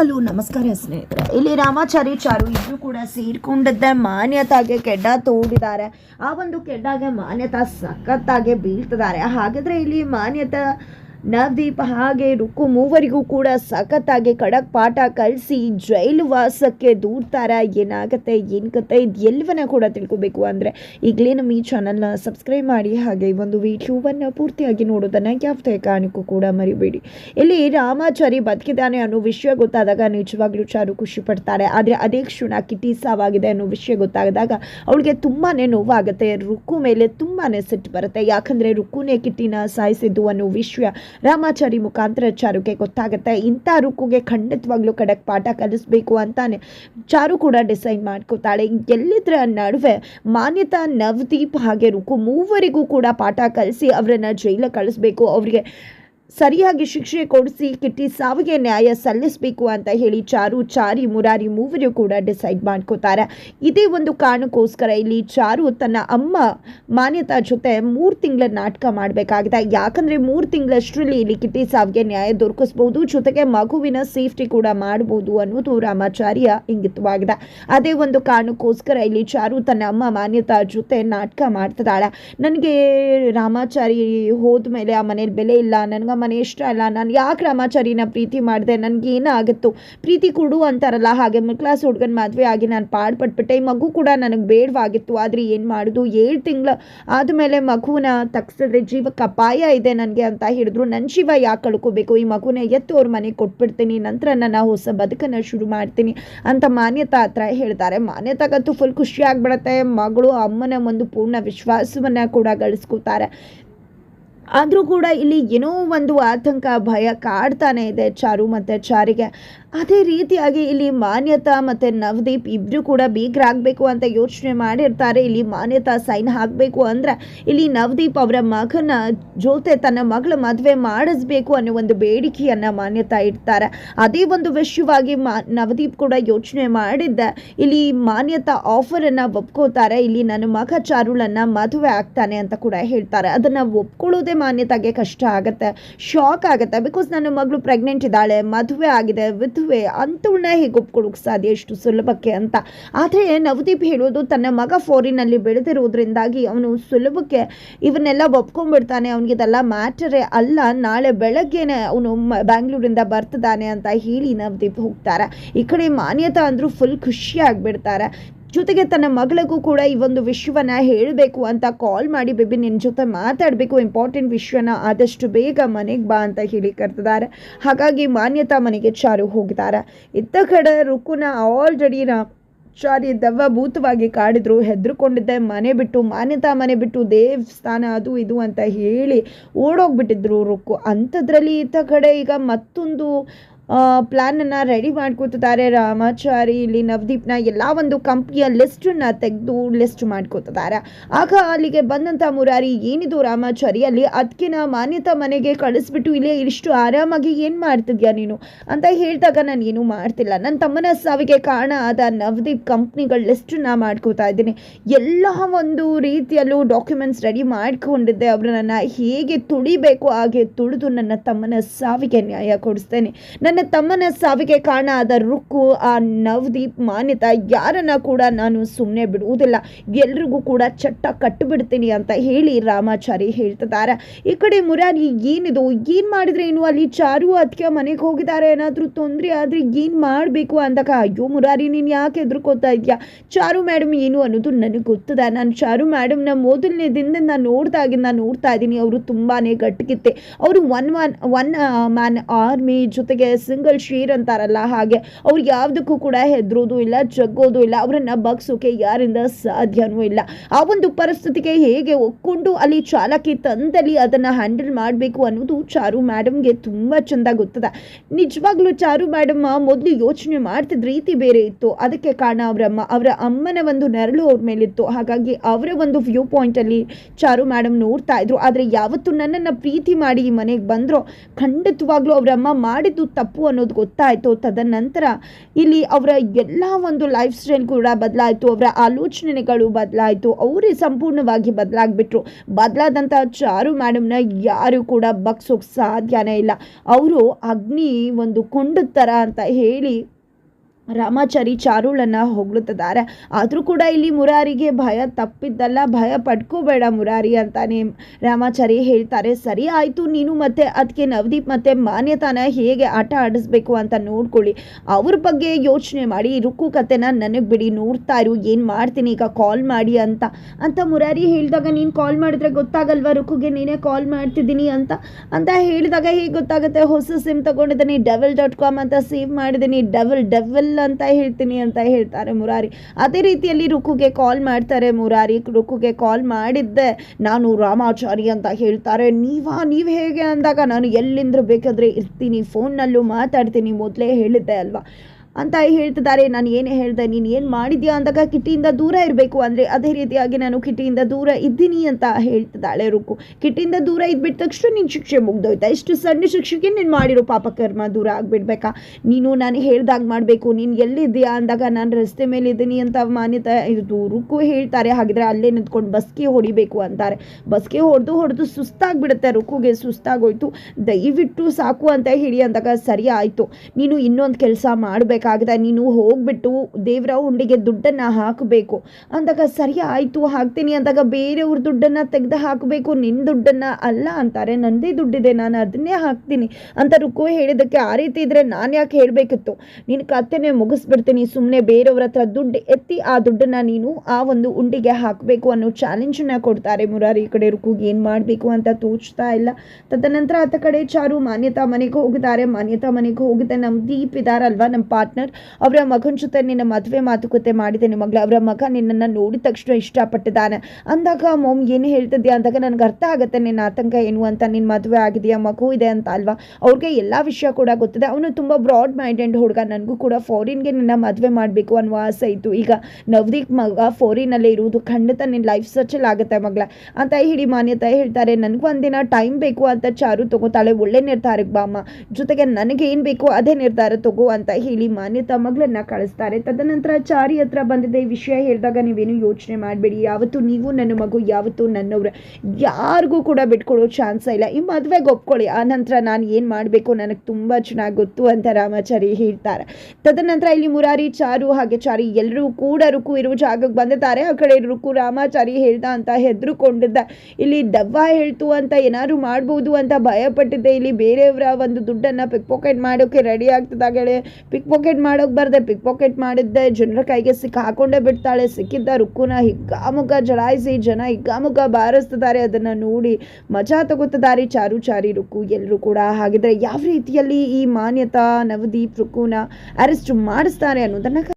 Hello, ನಮಸ್ಕಾರ ಸ್ನೇಹಿತರೆ. ಇಲ್ಲಿ ರಾಮಾಚಾರಿ ಚಾರು ಇಬ್ರು ಕೂಡ ಸೇರ್ಕೊಂಡದ್ದ ಮಾನ್ಯತಾಗೆ ಕೆಡ್ಡ ತೋಡಿದ್ದಾರೆ. ಆ ಒಂದು ಕೆಡ್ಡಾಗೆ ಮಾನ್ಯತಾ ಸಖತ್ತಾಗೆ ಬೀಳ್ತಿದ್ದಾರೆ. ಹಾಗಾದ್ರೆ ಇಲ್ಲಿ ಮಾನ್ಯತಾ ನವದೀಪ್ ಹಾಗೆ ರುಕು ಮೂವರಿಗೂ ಕೂಡ ಸಖತ್ತಾಗಿ ಖಡಕ್ ಪಾಠ ಕಲಿಸಿ ಜೈಲು ವಾಸಕ್ಕೆ ದೂರ್ತಾರ ಏನಾಗತ್ತೆ, ಏನು ಕತೆ ಇದು ಎಲ್ಲವನ್ನ ಕೂಡ ತಿಳ್ಕೊಬೇಕು ಅಂದರೆ ಈಗಲೇ ನಮ್ಮ ಈ ಚಾನಲ್ನ ಸಬ್ಸ್ಕ್ರೈಬ್ ಮಾಡಿ ಹಾಗೆ ಈ ಒಂದು ವಿಡಿಯೋವನ್ನು ಪೂರ್ತಿಯಾಗಿ ನೋಡೋದನ್ನು ಯಾವುದೇ ಕಾರಣಕ್ಕೂ ಕೂಡ ಮರಿಬೇಡಿ. ಇಲ್ಲಿ ರಾಮಾಚಾರಿ ಬದುಕಿದ್ದಾನೆ ಅನ್ನೋ ವಿಷಯ ಗೊತ್ತಾದಾಗ ನಿಜವಾಗ್ಲೂ ಚಾರು ಖುಷಿ ಪಡ್ತಾರೆ. ಆದರೆ ಅದೇ ಕ್ಷಣ ಕಿಟಿ ಸಾವಾಗಿದೆ ಅನ್ನೋ ವಿಷಯ ಗೊತ್ತಾದಾಗ ಅವಳಿಗೆ ತುಂಬಾ ನೋವಾಗುತ್ತೆ. ರುಕ್ಕು ಮೇಲೆ ತುಂಬಾ ಸಿಟ್ಟು ಬರುತ್ತೆ. ಯಾಕಂದರೆ ರುಕ್ಕುನೇ ಕಿಟ್ಟಿನ ಸಾಯಿಸಿದ್ದು ಅನ್ನೋ ವಿಷಯ ರಾಮಾಚಾರಿ ಮುಖಾಂತರ ಚಾರುಗೆ ಗೊತ್ತಾಗುತ್ತೆ. ಇಂಥ ರುಕ್ಕುಗೆ ಖಂಡಿತವಾಗ್ಲೂ ಕಡಕ್ ಪಾಠ ಕಲಿಸ್ಬೇಕು ಅಂತಾನೆ ಚಾರು ಕೂಡ ಡಿಸೈಡ್ ಮಾಡ್ಕೋತಾಳೆ. ಎಲ್ಲಿದ್ರ ನಡುವೆ ಮಾನ್ಯತಾ ನವದೀಪ್ ಹಾಗೆ ರುಕು ಮೂವರಿಗೂ ಕೂಡ ಪಾಠ ಕಲಿಸಿ ಅವರನ್ನು ಜೈಲಿಗೆ ಕಳಿಸ್ಬೇಕು. ಅವರಿಗೆ ಸರಿಯಾಗಿ ಶಿಕ್ಷೆ ಕೊಡಿಸಿ ಕಿಟ್ಟಿ ಸಾವಿಗೆ ನ್ಯಾಯ ಸಲ್ಲಿಸಬೇಕು ಅಂತ ಹೇಳಿ ಚಾರು, ಚಾರಿ ಮುರಾರಿ ಮೂವರು ಕೂಡ ಡಿಸೈಡ್ ಮಾಡ್ಕೋತಾರೆ. ಇದೇ ಒಂದು ಕಾರಣಕ್ಕೋಸ್ಕರ ಇಲ್ಲಿ ಚಾರು ತನ್ನ ಅಮ್ಮ ಮಾನ್ಯತಾ ಜೊತೆ ಮೂರು ತಿಂಗಳ ನಾಟಕ ಮಾಡಬೇಕಾಗಿದೆ. ಯಾಕಂದರೆ ಮೂರು ತಿಂಗಳಷ್ಟರಲ್ಲಿ ಇಲ್ಲಿ ಕಿಟ್ಟಿ ಸಾವಿಗೆ ನ್ಯಾಯ ದೊರಕಿಸ್ಬೋದು, ಜೊತೆಗೆ ಮಗುವಿನ ಸೇಫ್ಟಿ ಕೂಡ ಮಾಡ್ಬೋದು ಅನ್ನೋದು ರಾಮಾಚಾರ್ಯ ಇಂಗಿತವಾಗಿದೆ. ಅದೇ ಒಂದು ಕಾರಣಕ್ಕೋಸ್ಕರ ಇಲ್ಲಿ ಚಾರು ತನ್ನ ಅಮ್ಮ ಮಾನ್ಯತಾ ಜೊತೆ ನಾಟಕ ಮಾಡ್ತಿದ್ದಾಳೆ. ನನಗೆ ರಾಮಾಚಾರಿ ಹೋದ್ಮೇಲೆ ಆ ಮನೇಲಿ ಬೆಲೆ ಇಲ್ಲ, ನನಗೆ ಮನೆ ಇಷ್ಟ ಅಲ್ಲ. ನಾನು ಯಾಕೆ ರಾಮಾಚಾರಿನ ಪ್ರೀತಿ ಮಾಡಿದೆ? ನನಗೆ ಏನಾಗಿತ್ತು? ಪ್ರೀತಿ ಕೊಡು ಅಂತಾರಲ್ಲ, ಹಾಗೆ ಮಿಡ್ ಕ್ಲಾಸ್ ಹುಡುಗನ ಮದುವೆ ಆಗಿ ನಾನು ಪಾಡ್ಪಟ್ಬಿಟ್ಟೆ. ಈ ಮಗು ಕೂಡ ನನಗೆ ಬೇಡವಾಗಿತ್ತು. ಆದರೆ ಏನು ಮಾಡೋದು? ಏಳು ತಿಂಗಳು ಆದಮೇಲೆ ಮಗುನ ತಗ್ಸಿದ್ರೆ ಜೀವಕ್ಕೆ ಅಪಾಯ ಇದೆ ನನಗೆ ಅಂತ ಹೇಳಿದ್ರು ನನ್ನ ಜೀವ ಯಾಕೆ ಕಳ್ಕೋಬೇಕು? ಈ ಮಗುನ ಎತ್ತು ಅವ್ರ ಮನೆಗೆ ಕೊಟ್ಬಿಡ್ತೀನಿ. ನಂತರ ನನ್ನ ಹೊಸ ಬದುಕನ್ನು ಶುರು ಮಾಡ್ತೀನಿ ಅಂತ ಮಾನ್ಯತಾ ಹತ್ರ ಹೇಳ್ತಾರೆ. ಮಾನ್ಯತಾಗಂತೂ ಫುಲ್ ಖುಷಿ ಆಗ್ಬಿಡತ್ತೆ. ಮಗಳು ಅಮ್ಮನ ಒಂದು ಪೂರ್ಣ ವಿಶ್ವಾಸವನ್ನು ಕೂಡ ಗಳಿಸ್ಕೋತಾರೆ. ಆದರೂ ಕೂಡ ಇಲ್ಲಿ ಏನೋ ಒಂದು ಆತಂಕ, ಭಯ ಕಾಡ್ತಾನೆ ಇದೆ ಚಾರು ಮತ್ತು ಚಾರಿಗೆ. ಅದೇ ರೀತಿಯಾಗಿ ಇಲ್ಲಿ ಮಾನ್ಯತಾ ಮತ್ತು ನವದೀಪ್ ಇಬ್ಬರು ಕೂಡ ಬೀಗರಾಗಬೇಕು ಅಂತ ಯೋಚನೆ ಮಾಡಿರ್ತಾರೆ. ಇಲ್ಲಿ ಮಾನ್ಯತಾ ಸೈನ್ ಹಾಕಬೇಕು ಅಂದರೆ ಇಲ್ಲಿ ನವದೀಪ್ ಅವರ ಮಗನ ಜೊತೆ ತನ್ನ ಮಗಳ ಮದುವೆ ಮಾಡಿಸ್ಬೇಕು ಅನ್ನೋ ಒಂದು ಬೇಡಿಕೆಯನ್ನು ಮಾನ್ಯತಾ ಇಡ್ತಾರೆ. ಅದೇ ಒಂದು ವಿಷಯವಾಗಿ ಮಾ, ನವದೀಪ್ ಕೂಡ ಯೋಚನೆ ಮಾಡಿದ್ದ. ಇಲ್ಲಿ ಮಾನ್ಯತಾ ಆಫರನ್ನು ಒಪ್ಕೋತಾರೆ. ಇಲ್ಲಿ ನನ್ನ ಮಗ ಚಾರುಳನ್ನು ಮದುವೆ ಆಗ್ತಾನೆ ಅಂತ ಕೂಡ ಹೇಳ್ತಾರೆ. ಅದನ್ನು ಒಪ್ಕೊಳ್ಳೋದೇ ಮಾನ್ಯತಾಗೆ ಕಷ್ಟ ಆಗುತ್ತೆ ಶಾಕ್ ಆಗುತ್ತೆ. ಬಿಕಾಸ್ ನನ್ನ ಮಗಳು ಪ್ರೆಗ್ನೆಂಟ್ ಇದ್ದಾಳೆ, ಮದುವೆ ಆಗಿದೆ, ವಿಧುವೆ ಅಂಥವನ್ನ ಹೇಗೆ ಒಪ್ಕೊಳಕ್ಕೆ ಸಾಧ್ಯ ಎಷ್ಟು ಸುಲಭಕ್ಕೆ ಅಂತ. ಆದರೆ ನವದೀಪ್ ಹೇಳೋದು ತನ್ನ ಮಗ ಫೋರಿನಲ್ಲಿ ಬೆಳೆದಿರೋದ್ರಿಂದಾಗಿ ಅವನು ಸುಲಭಕ್ಕೆ ಇವನ್ನೆಲ್ಲ ಒಪ್ಕೊಂಡ್ಬಿಡ್ತಾನೆ. ಅವನಿಗೆ ಇದೆಲ್ಲ ಮ್ಯಾಟರೇ ಅಲ್ಲ. ನಾಳೆ ಬೆಳಗ್ಗೆನೆ ಅವನು ಬ್ಯಾಂಗ್ಳೂರಿಂದ ಬರ್ತಿದ್ದಾನೆ ಅಂತ ಹೇಳಿ ನವದೀಪ್ ಹೋಗ್ತಾರೆ. ಈ ಕಡೆ ಮಾನ್ಯತಾ ಅಂದರೂ ಫುಲ್ ಖುಷಿ ಆಗಿಬಿಡ್ತಾರೆ. ಜೊತೆಗೆ ತನ್ನ ಮಗಳಿಗೂ ಕೂಡ ಈ ಒಂದು ವಿಷಯವನ್ನ ಹೇಳಬೇಕು ಅಂತ ಕಾಲ್ ಮಾಡಿ ಬೇಬಿ ನಿನ್ನ ಜೊತೆ ಮಾತಾಡಬೇಕು ಇಂಪಾರ್ಟೆಂಟ್ ವಿಷಯನ ಆದಷ್ಟು ಬೇಗ ಮನೆಗೆ ಬಾ ಅಂತ ಹೇಳಿ ಕರ್ತಿದ್ದಾರೆ ಹಾಗಾಗಿ ಮಾನ್ಯತಾ ಮನೆಗೆ ಚಾರು ಹೋಗಿದ್ದಾರೆ. ಇತ್ತ ಕಡೆ ರುಕುನ ಆಲ್ರೆಡಿ ನಾ ಚಾರಿ ದವ್ವ ಭೂತವಾಗಿ ಕಾಡಿದ್ರು, ಹೆದರ್ಕೊಂಡಿದ್ದೆ. ಮನೆ ಬಿಟ್ಟು, ಮಾನ್ಯತಾ ಮನೆ ಬಿಟ್ಟು ದೇವಸ್ಥಾನ ಅದು ಇದು ಅಂತ ಹೇಳಿ ಓಡೋಗ್ಬಿಟ್ಟಿದ್ರು ರುಕ್ಕು ಅಂಥದ್ರಲ್ಲಿ ಈತ ಕಡೆ ಈಗ ಮತ್ತೊಂದು ಪ್ಲ್ಯಾನನ್ನು ರೆಡಿ ಮಾಡ್ಕೋತಿದ್ದಾರೆ ರಾಮಾಚಾರಿ. ಇಲ್ಲಿ ನವದೀಪ್ನ ಎಲ್ಲ ಒಂದು ಕಂಪ್ನಿಯ ಲಿಸ್ಟನ್ನು ತೆಗೆದು ಲಿಸ್ಟ್ ಮಾಡ್ಕೋತಿದ್ದಾರೆ. ಆಗ ಅಲ್ಲಿಗೆ ಬಂದಂಥ ಮುರಾರಿ, ಏನಿದು ರಾಮಾಚಾರಿ? ಅಲ್ಲಿ ಅದಕ್ಕಿನ ಮಾನ್ಯತಾ ಮನೆಗೆ ಕಳಿಸ್ಬಿಟ್ಟು ಇಲ್ಲೇ ಇಷ್ಟು ಆರಾಮಾಗಿ ಏನು ಮಾಡ್ತಿದ್ಯಾ ನೀನು? ಅಂತ ಹೇಳಿದಾಗ ನಾನು ಏನೂ ಮಾಡ್ತಿಲ್ಲ. ನನ್ನ ತಮ್ಮನ ಸಾವಿಗೆ ಕಾರಣ ಆದ ನವದೀಪ್ ಕಂಪ್ನಿಗಳ ಲಿಸ್ಟನ್ನ ಮಾಡ್ಕೋತಾ ಇದ್ದೀನಿ. ಎಲ್ಲ ಒಂದು ರೀತಿಯಲ್ಲೂ ಡಾಕ್ಯುಮೆಂಟ್ಸ್ ರೆಡಿ ಮಾಡ್ಕೊಂಡಿದ್ದೆ. ನನ್ನ ಹೇಗೆ ತುಳಿಬೇಕು, ಹಾಗೆ ತುಳಿದು ನನ್ನ ತಮ್ಮನ ಸಾವಿಗೆ ನ್ಯಾಯ ಕೊಡಿಸ್ತೇನೆ. ನನ್ನ ತಮ್ಮನ ಸಾವಿಗೆ ಕಾರಣ ಆದ ರುಕ್ಕು, ಆ ನವದೀಪ್ ಮಾನ್ಯತ ಯಾರನ್ನ ಕೂಡ ನಾನು ಸುಮ್ಮನೆ ಬಿಡುವುದಿಲ್ಲ. ಎಲ್ರಿಗೂ ಕೂಡ ಚಟ್ಟ ಕಟ್ಟಿಬಿಡ್ತೀನಿ ಅಂತ ಹೇಳಿ ರಾಮಾಚಾರಿ ಹೇಳ್ತಿದ್ದಾರೆ. ಈ ಕಡೆ ಮುರಾರಿ, ಏನಿದು? ಏನು ಮಾಡಿದ್ರೆ ಏನು ಅಲ್ಲಿ ಚಾರು ಅದಕ್ಕೆ ಮನೆಗೆ ಹೋಗಿದ್ದಾರೆ? ಏನಾದರೂ ತೊಂದರೆ ಆದ್ರೆ ಏನ್ ಮಾಡಬೇಕು ಅಂದಾಗ ಅಯ್ಯೋ ಮುರಾರಿ, ನೀನು ಯಾಕೆ ಎದುರ್ಕೋತಾ ಇದ್ಯಾ ಚಾರು ಮೇಡಮ್ ಏನು ಅನ್ನೋದು ನನಗೆ ಗೊತ್ತದ. ನಾನು ಚಾರು ಮೇಡಮ್ನ ಮೊದಲನೇ ದಿನದಿಂದ ನೋಡ್ದಾಗಿಂದ ನೋಡ್ತಾ ಇದ್ದೀನಿ. ಅವರು ತುಂಬಾ ಗಟ್ಟಿಗಿತ್ತೆ ಅವರು one one one man army ಜೊತೆಗೆ ಸಿಂಗಲ್ ಶೇರ್ ಅಂತಾರಲ್ಲ, ಹಾಗೆ ಅವ್ರು ಯಾವುದಕ್ಕೂ ಕೂಡ ಹೆದರೋದು ಇಲ್ಲ, ಜಗ್ಗೋದು ಇಲ್ಲ, ಅವರನ್ನು ಬಗ್ಸೋಕೆ ಯಾರಿಂದ ಸಾಧ್ಯನೂ ಇಲ್ಲ. ಆ ಒಂದು ಪರಿಸ್ಥಿತಿಗೆ ಹೇಗೆ ಒಕ್ಕೊಂಡು ಅಲ್ಲಿ ಚಾಲಕಿ ತಂದಲ್ಲಿ ಅದನ್ನು ಹ್ಯಾಂಡಲ್ ಮಾಡಬೇಕು ಅನ್ನೋದು ಚಾರು ಮೇಡಮ್ಗೆ ತುಂಬ ಚೆಂದ ಗೊತ್ತದ. ನಿಜವಾಗ್ಲೂ ಚಾರು ಮ್ಯಾಡಮ್ ಮೊದಲು ಯೋಚನೆ ಮಾಡ್ತಿದ್ದ ರೀತಿ ಬೇರೆ ಇತ್ತು. ಅದಕ್ಕೆ ಕಾರಣ ಅವರಮ್ಮ ಅವರ ಅಮ್ಮನ ಒಂದು ನೆರಳು ಅವ್ರ ಮೇಲಿತ್ತು. ಹಾಗಾಗಿ ಅವರ ಒಂದು ವ್ಯೂ ಪಾಯಿಂಟಲ್ಲಿ ಚಾರು ಮೇಡಮ್ ನೋಡ್ತಾ ಇದ್ರು. ಆದರೆ ಯಾವತ್ತು ನನ್ನನ್ನು ಪ್ರೀತಿ ಮಾಡಿ ಮನೆಗೆ ಬಂದರೋ ಖಂಡಿತವಾಗ್ಲೂ ಅವರಮ್ಮ ಮಾಡಿದ್ದು ತಪ್ಪು ತಪ್ಪು ಅನ್ನೋದು ಗೊತ್ತಾಯಿತು. ತದನಂತರ ಇಲ್ಲಿ ಅವರ ಎಲ್ಲ ಒಂದು ಲೈಫ್ ಸ್ಟೈಲ್ ಕೂಡ ಬದಲಾಯಿತು. ಅವರ ಆಲೋಚನೆಗಳು ಬದಲಾಯಿತು. ಅವರೇ ಸಂಪೂರ್ಣವಾಗಿ ಬದಲಾಗ್ಬಿಟ್ರು. ಬದಲಾದಂಥ ಚಾರು ಮೇಡಮ್ನ ಯಾರು ಕೂಡ ಬಗ್ಸೋಕೆ ಸಾಧ್ಯನೇ ಇಲ್ಲ. ಅವರು ಅಗ್ನಿ ಒಂದು ಕೊಂಡ ಥರ ಅಂತ ಹೇಳಿ ರಾಮಾಚಾರಿ ಚಾರುಳನ್ನು ಹೊಗಳುತ್ತಿದ್ದಾರೆ. ಆದರೂ ಕೂಡ ಇಲ್ಲಿ ಮುರಾರಿಗೆ ಭಯ ತಪ್ಪಿದ್ದಲ್ಲ. ಭಯ ಪಡ್ಕೋಬೇಡ ಮುರಾರಿ ಅಂತಾನೆ ರಾಮಾಚಾರಿ ಹೇಳ್ತಾರೆ. ಸರಿ ಆಯಿತು, ನೀನು ಮತ್ತೆ ಅದಕ್ಕೆ ನವದೀಪ್ ಮತ್ತೆ ಮಾನ್ಯತಾನ ಹೇಗೆ ಆಟ ಆಡಿಸ್ಬೇಕು ಅಂತ ನೋಡ್ಕೊಳ್ಳಿ. ಅವ್ರ ಬಗ್ಗೆ ಯೋಚನೆ ಮಾಡಿ, ರುಕ್ಕು ಕತೆನ ನನಗೆ ಬಿಡಿ, ನೋಡ್ತಾ ಇರು, ಏನು ಮಾಡ್ತೀನಿ ಈಗ ಕಾಲ್ ಮಾಡಿ ಅಂತ. ಅಂತ ಮುರಾರಿ ಹೇಳಿದಾಗ, ನೀನು ಕಾಲ್ ಮಾಡಿದ್ರೆ ಗೊತ್ತಾಗಲ್ವಾ ರುಕ್ಕುಗೆ, ನೀನೇ ಕಾಲ್ ಮಾಡ್ತಿದ್ದೀನಿ ಅಂತ? ಅಂತ ಹೇಳಿದಾಗ ಹೇಗೆ ಗೊತ್ತಾಗುತ್ತೆ? ಹೊಸ ಸಿಮ್ ತಗೊಂಡಿದ್ದೀನಿ ಡಬಲ್ ಡಾಟ್ ಕಾಮ್ ಅಂತ ಸೇವ್ ಮಾಡಿದ್ದೀನಿ ಡಬಲ್ ಅಂತ ಹೇಳ್ತೀನಿ ಅಂತ ಹೇಳ್ತಾರೆ ಮುರಾರಿ. ಅದೇ ರೀತಿಯಲ್ಲಿ ರುಕುಗೆ ಕಾಲ್ ಮಾಡ್ತಾರೆ ಮುರಾರಿ. ರುಕುಗೆ ಕಾಲ್ ಮಾಡಿದ್ದೆ. ನಾನು ರಾಮಾಚಾರಿ ಅಂತ ಹೇಳ್ತಾರೆ. ನೀವಾ, ನೀವು ಹೇಗೆ ಅಂದಾಗ ನಾನು ಎಲ್ಲಿಂದ್ರೂ ಬೇಕಾದರೆ ಇರ್ತೀನಿ ಫೋನ್ನಲ್ಲೂ ಮಾತಾಡ್ತೀನಿ, ಮೊದಲೇ ಹೇಳಿದ್ದೆ ಅಲ್ವಾ? ಅಂತ ಹೇಳ್ತಿದ್ದಾರೆ, ನಾನು ಏನು ಹೇಳ್ದೆ, ನೀನು ಏನು ಮಾಡಿದ್ಯಾ? ಅಂದಾಗ ಕಿಟ್ಟಿಯಿಂದ ದೂರ ಇರಬೇಕು. ಅಂದರೆ ಅದೇ ರೀತಿಯಾಗಿ ನಾನು ಕಿಟ್ಟಿಯಿಂದ ದೂರ ಇದ್ದೀನಿ ಅಂತ ಹೇಳ್ತಿದ್ದಾಳೆ ರುಕು ಕಿಟ್ಟಿಯಿಂದ ದೂರ ಇದ್ಬಿಟ್ಟ ತಕ್ಷಣ ನಿನ್ನ ಶಿಕ್ಷೆ ಮುಗ್ದೋಯ್ತಾ? ಇಷ್ಟು ಸಣ್ಣ ಶಿಕ್ಷೆಗೆ ನೀನು ಮಾಡಿರೋ ಪಾಪಕರ್ಮ ದೂರ ಆಗಿಬಿಡ್ಬೇಕಾ? ನೀನು, ನಾನು ಹೇಳ್ದಾಗ ಮಾಡಬೇಕು, ನೀನು ಎಲ್ಲಿದ್ದೀಯಾ ಅಂದಾಗ ನಾನು ರಸ್ತೆ ಮೇಲೆ ಇದ್ದೀನಿ ಅಂತ ಮಾನ್ಯತೆ ಇದು ರುಕು ಹೇಳ್ತಾರೆ. ಹಾಗಿದ್ರೆ ಅಲ್ಲೇ ನಿಂತ್ಕೊಂಡು ಬಸ್ಗೆ ಹೊಡಿಬೇಕು ಅಂತಾರೆ. ಬಸ್ಗೆ ಹೊಡೆದು ಹೊಡೆದು ಸುಸ್ತಾಗಿಬಿಡುತ್ತೆ ರುಕುಗೆ ಸುಸ್ತಾಗೋಯ್ತು. ದಯವಿಟ್ಟು ಸಾಕು ಅಂತ ಹೇಳಿ ಅಂದಾಗ ಸರಿ ಆಯಿತು. ನೀನು ಇನ್ನೊಂದು ಕೆಲಸ ಮಾಡಬೇಕಾಗಿದೆ ನೀನು ಹೋಗ್ಬಿಟ್ಟು ದೇವರ ಹುಂಡಿಗೆ ದುಡ್ಡನ್ನು ಹಾಕಬೇಕು. ಅಂದಾಗ, ಸರಿ ಆಯಿತು, ಹಾಕ್ತೀನಿ ಅಂದಾಗ ಬೇರೆಯವ್ರ ದುಡ್ಡನ್ನು ತೆಗೆದು ಹಾಕಬೇಕು ನಿನ್ನ ದುಡ್ಡನ್ನು ಅಲ್ಲ ಅಂತಾರೆ ನನ್ನದೇ ದುಡ್ಡಿದೆ, ನಾನು ಅದನ್ನೇ ಹಾಕ್ತೀನಿ ಅಂತ ರುಕು ಹೇಳಿದ್ದಕ್ಕೆ ಆ ರೀತಿ ಇದ್ರೆ ನಾನು ಯಾಕೆ ಹೇಳಬೇಕಿತ್ತು? ನಿನ್ನ ಕತೆನೇ ಮುಗಿಸ್ಬಿಡ್ತೀನಿ ಸುಮ್ಮನೆ ಬೇರೆಯವ್ರ ಹತ್ರ ದುಡ್ಡು ಎತ್ತಿ ಆ ದುಡ್ಡನ್ನು ನೀನು ಆ ಒಂದು ಉಂಡಿಗೆ ಹಾಕಬೇಕು ಅನ್ನೋ ಚಾಲೆಂಜನ್ನು ಕೊಡ್ತಾರೆ ಮುರಾರಿ ಕಡೆ ರುಕ್ಕುಗೆ ಏನು ಮಾಡಬೇಕು ಅಂತ ತೋಚ್ತಾ ಇಲ್ಲ. ತದನಂತರ ಆತ ಕಡೆ ಚಾರು ಮಾನ್ಯತಾ ಮನೆಗೆ ಹೋಗುತ್ತಾರೆ ಮಾನ್ಯತಾ ಮನೆಗೆ ಹೋಗುತ್ತೆ ನಮ್ಮ ದೀಪ್ ಇದಾರಲ್ವಾ, ನಮ್ಮ ಪಾರ್ಟ್ನರ್. ಅವರ ಮಗನ ಜೊತೆ ನಿನ್ನ ಮದುವೆ ಮಾತುಕತೆ ಮಾಡಿದೆ. ಮಗಳ, ಅವರ ಮಗ ನಿನ್ನನ್ನು ನೋಡಿದ ತಕ್ಷಣ ಇಷ್ಟಪಟ್ಟಿದ್ದಾನೆ. ಅಂದಾಗ ಮೊಮ್ ಏನು ಹೇಳ್ತಿದ್ಯಾ? ಅಂದಾಗ ನನಗೆ ಅರ್ಥ ಆಗುತ್ತೆ. ನಿನ್ನ ಆತಂಕ ಏನು ಅಂತ? ನಿನ್ನ ಮದುವೆ ಆಗಿದೆಯಾ? ಮಗು ಇದೆ ಅಂತ ಅಲ್ವಾ? ಅವ್ರಿಗೆ ಎಲ್ಲ ವಿಷಯ ಕೂಡ ಗೊತ್ತಿದೆ. ಅವನು ತುಂಬ ಬ್ರಾಡ್ ಮೈಂಡೆಡ್ ಹುಡುಗ. ನನಗೂ ಕೂಡ ಫಾರಿನ್ಗೆ ನಿನ್ನ ಮದುವೆ ಮಾಡಬೇಕು ಅನ್ನೋ ಆಸೆ ಇತ್ತು. ಈಗ ನವದೀಪ್ ಮಗ ಫಾರಿನಲ್ಲೇ ಇರುವುದು ಖಂಡಿತ ನಿನ್ನ ಲೈಫ್ ಸಚಲ್ ಆಗುತ್ತೆ ಮಗಳ. ಅಂತ ಹೇಳಿ ಮಾನ್ಯತೆ ಹೇಳ್ತಾರೆ, ನನಗೂ ಒಂದಿನ ಟೈಮ್ ಬೇಕು ಅಂತ ಚಾರು ತಗೋತಾಳೆ ಒಳ್ಳೆ ನಿರ್ಧಾರಕ್ಕೆ ಬಾಮ್ಮ ಜೊತೆಗೆ ನನಗೆ ಬೇಕು ಅದೇ ನಿರ್ಧಾರ ತಗೋ ಅಂತ ಹೇಳಿ ಮಾನ್ಯತಾ ಮಗಳನ್ನ ಕಳಿಸ್ತಾರೆ. ತದನಂತರ ಚಾರಿ ಹತ್ರ ಬಂದಿದ್ದ ಈ ವಿಷಯ ಹೇಳಿದಾಗ ನೀವೇನು ಯೋಚನೆ ಮಾಡಬೇಡಿ. ಯಾವತ್ತು ನೀವು ನನ್ನ ಮಗು, ಯಾವತ್ತು ನನ್ನವ್ರ, ಯಾರಿಗೂ ಕೂಡ ಬಿಟ್ಕೊಡೋ ಚಾನ್ಸ್ ಇಲ್ಲ. ಈ ಮದುವೆಗೆ ಒಪ್ಕೊಳ್ಳಿ. ಆ ನಂತರ ನಾನು ಏನು ಮಾಡಬೇಕು ನನಗೆ ತುಂಬ ಚೆನ್ನಾಗಿ ಗೊತ್ತು ಅಂತ ರಾಮಾಚಾರಿ ಹೇಳ್ತಾರೆ. ತದನಂತರ ಇಲ್ಲಿ ಮುರಾರಿ, ಚಾರು ಹಾಗೆ ಚಾರಿ ಎಲ್ಲರೂ ಕೂಡ ರುಕು ಇರುವ ಜಾಗಕ್ಕೆ ಬಂದಿದ್ದಾರೆ. ಆ ಕಡೆ ರುಕು ರಾಮಾಚಾರಿ ಹೇಳ್ದ ಅಂತ ಹೆದರುಕೊಂಡಿದ್ದ. ಇಲ್ಲಿ ದವ್ವ ಹೇಳ್ತು ಅಂತ ಏನಾದ್ರು ಮಾಡ್ಬೋದು ಅಂತ ಭಯಪಟ್ಟಿದ್ದೆ. ಇಲ್ಲಿ ಬೇರೆಯವರ ಒಂದು ದುಡ್ಡನ್ನು ಪಿಕ್ ಪಾಕೆಟ್ ಮಾಡೋಕ್ಕೆ ರೆಡಿ ಆಗ್ತದಾಗಳೆ ಪಿಕ್ ಪಾಕೆಟ್ ಮಾಡೋಕೆ ಬರದೆ ಪಿಕ್ ಪಾಕೆಟ್ ಮಾಡಿದ್ದೆ, ಜನರ ಕೈಗೆ ಸಿಕ್ಕ ಹಾಕೊಂಡೇ ಬಿಡ್ತಾಳೆ, ಸಿಕ್ಕಿದ್ದ ರುಕ್ಕುನ ಹಿಗ್ಗಾಮುಗ ಜಡಾಯಿಸಿ ಜನ ಹಿಗ್ಗಾಮುಗ ಬಾರಿಸ್ತಿದ್ದಾರೆ, ಅದನ್ನು ನೋಡಿ ಮಜಾ ತಗೋತಿದ್ದಾರೆ ಚಾರು ಚಾರಿ ರುಕ್ಕು ಎಲ್ಲರೂ ಕೂಡ. ಹಾಗಿದ್ರೆ ಯಾವ ರೀತಿಯಲ್ಲಿ ಈ ಮಾನ್ಯತಾ ನವದೀಪ್ ರುಕ್ಕುನ ಅರೆಸ್ಟ್ ಮಾಡಿಸ್ತಾರೆ ಅನ್ನೋದನ್ನ